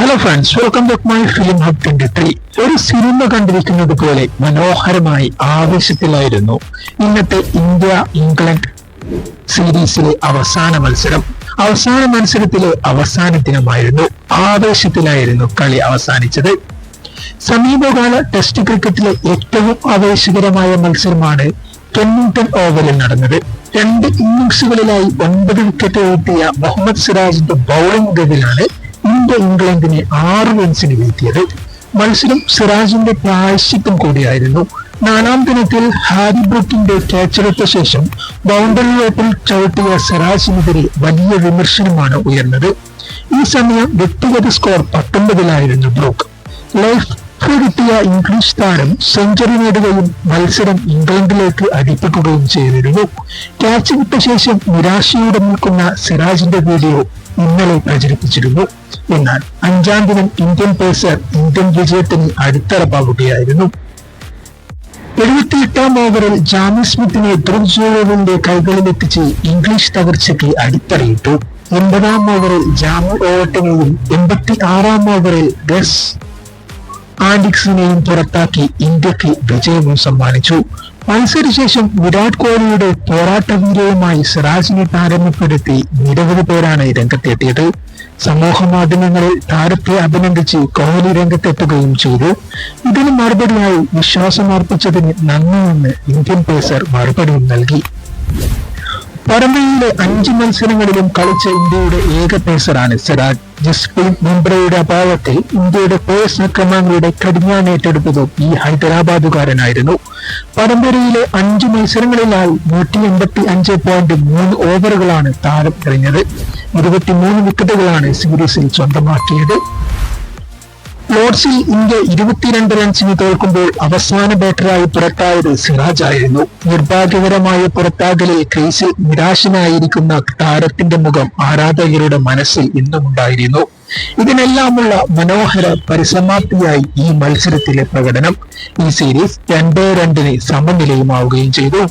Hello friends welcome back my film hub twenty three ഒരു cinema കണ്ടിരിക്കുന്നത് പോലെ മനോഹരമായി ആവേശത്തിലായിരുന്നു ഇന്നത്തെ ഇന്ത്യ ഇംഗ്ലണ്ട് സീരീസിലെ അവസാന മത്സരം. അവസാന മത്സരത്തിലെ അവസാന ദിനമായിരുന്നു ആവേശത്തിലായിരുന്നു കളി അവസാനിച്ചത്. സമീപകാല ടെസ്റ്റ് ക്രിക്കറ്റിലെ ഏറ്റവും ആവേശകരമായ മത്സരമാണ് കെന്നിങ്ടൺ ഓവറിൽ നടന്നത്. രണ്ട് ഇന്നിംഗ്സുകളിലായി ഒൻപത് വിക്കറ്റ് വീഴ്ത്തിയ മുഹമ്മദ് സിറാജിന്റെ ബൗളിംഗ് ഗതിയിലാണ് ഇന്ത്യ ഇംഗ്ലണ്ടിനെ ആറ് റൺസിന് വീഴ്ത്തിയത്. മത്സരം സിറാജിന്റെ പ്രായശ്ചിത്തം കൂടിയായിരുന്നു. നാലാം ദിനത്തിൽ ഹാരി ബ്രൂക്കിന്റെ ക്യാച്ചെടുത്ത ശേഷം ബൗണ്ടറി ഓപ്പിൽ ചവിട്ടിയ സിറാജിനെതിരെ വലിയ വിമർശനമാണ് ഉയർന്നത്. ഈ സമയം വ്യക്തിഗത സ്കോർ പത്തൊമ്പതിലായിരുന്നു ബ്രൂക്ക്. ലൈഫ് കിട്ടിയ ഇംഗ്ലീഷ് താരം സെഞ്ചുറി നേടുകയും മത്സരം ഇംഗ്ലണ്ടിലേക്ക് അടിപ്പിക്കുകയും ചെയ്തിരുന്നു. ക്യാച്ച് വിട്ട ശേഷം നിരാശയോടെ നിൽക്കുന്ന സിറാജിന്റെ വീഡിയോ ഇന്നലെ പ്രചരിപ്പിച്ചിരുന്നു. എന്നാൽ അഞ്ചാം ദിനം ഇന്ത്യൻ പേസർ ഇന്ത്യൻ വിജയത്തിന് അടിത്തറപ്പാവുകയായിരുന്നു എഴുപത്തിയെട്ടാം ഓവറിൽ ജാമി സ്മിത്തിനെ ധ്രുവ് കൈകളിലെത്തിച്ച് ഇംഗ്ലീഷ് തകർച്ചയ്ക്ക് അടിത്തറയിട്ടു. എൺപതാം ഓവറിൽ ജാമി ഓവട്ടിനെയും എൺപത്തി ആറാം ഓവറിൽ ഗസ് ആൻഡിക്സിനെയും പുറത്താക്കി ഇന്ത്യയ്ക്ക് വിജയവും സമ്മാനിച്ചു. മത്സരശേഷം വിരാട് കോഹ്ലിയുടെ പോരാട്ടവീര്യവുമായി സിറാജിനെ താരതമ്യപ്പെടുത്തി നിരവധി പേരാണ് രംഗത്തെത്തിയത്. സമൂഹ മാധ്യമങ്ങളിൽ താരത്തെ അഭിനന്ദിച്ച് കോഹ്ലി രംഗത്തെത്തുകയും ചെയ്തു. ഇതിന് മറുപടിയായി വിശ്വാസമർപ്പിച്ചതിന് നന്ദിയെന്ന് ഇന്ത്യൻ പേസർ മറുപടിയും നൽകി. പരമ്പരയിലെ അഞ്ച് മത്സരങ്ങളിലും കളിച്ച ഇന്ത്യയുടെ ഏക പേസറാണ് സിറാജ് ജസ്പ്രീത് മുംബ്രയുടെ അഭാവത്തിൽ ഇന്ത്യയുടെ പേസ് അക്രമങ്ങളുടെ കടിഞ്ഞാണേറ്റെടുത്തതും ഈ ഹൈദരാബാദുകാരനായിരുന്നു. പരമ്പരയിലെ അഞ്ച് മത്സരങ്ങളിലായി നൂറ്റി എൺപത്തി അഞ്ച് പോയിന്റ് മൂന്ന് ഓവറുകളാണ് താരം എറിഞ്ഞത് ഇരുപത്തിമൂന്ന് വിക്കറ്റുകളാണ് സീരീസിൽ സ്വന്തമാക്കിയത്. ലോർഡ്സിൽ ഇന്ത്യ ഇരുപത്തിരണ്ട് റൺസിന് തോൽക്കുമ്പോൾ അവസാന ബാറ്ററായി പുറത്തായത് സിറാജ് ആയിരുന്നു. നിർഭാഗ്യകരമായ പുറത്താകലിൽ ക്രീസിൽ നിരാശനായിരിക്കുന്ന താരത്തിന്റെ മുഖം ആരാധകരുടെ മനസ്സിൽ ഇന്നും ഉണ്ടായിരുന്നു. ഇതിനെല്ലാമുള്ള മനോഹര പരിസമാപ്തിയായി ഈ മത്സരത്തിലെ പ്രകടനം. ഈ സീരീസ് രണ്ടേ രണ്ടിന് സമനിലയുമാവുകയും ചെയ്തു.